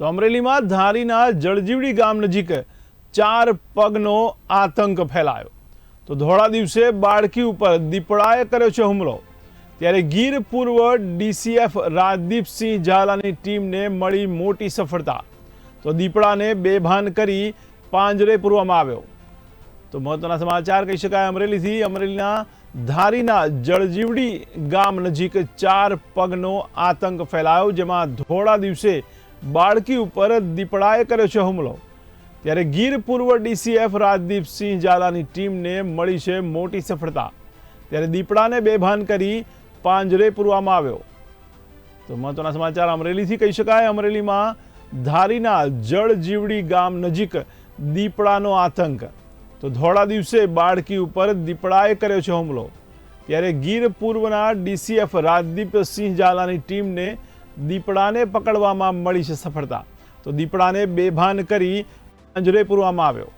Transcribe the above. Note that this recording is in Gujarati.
તો અમરેલીમાં ધારીના જળજીવડી ગામ નજીક ચાર પગનો આતંક ફેલાયો. તો ધોળા દિવસે બાળકી ઉપર દીપડાએ કર્યો છે હુમલો. ત્યારે ગીર પૂર્વ ડીસીએફ રાજદીપસિંહ ઝાલાની ટીમને મળી મોટી સફળતા. તો દીપડાને બેભાન કરી પાંજરે પૂરવામાં આવ્યો. તો મહત્વના સમાચાર કહી શકાય અમરેલીથી. અમરેલીના ધારીના જળજીવડી ગામ નજીક ચાર પગનો આતંક ફેલાયો, જેમાં ધોળા દિવસે બાળકી ઉપર દીપડાએ કર્યો છે હુમલો. ત્યારે ગીર પૂર્વ ડીસીએફ રાજદીપસિંહ ઝાલાની ટીમને મળી છે મોટી સફળતા. ત્યારે દીપડાને બેભાન કરી પાંજરે પૂરવામાં આવ્યો. તો મહત્વના સમાચાર અમરેલીથી કહી શકાય. અમરેલીમાં ધારીના જળજીવડી ગામ નજીક દીપડાનો આતંક. તો ધોળા દિવસે બાળકી ઉપર દીપડાએ કર્યો છે હુમલો. ત્યારે ગીર પૂર્વના ડીસીએફ રાજદીપસિંહ ઝાલાની ટીમને દીપડાને પકડવામાં મળી છે સફળતા. તો દીપડાને બેભાન કરી પાંજરે પૂરવામાં આવ્યો.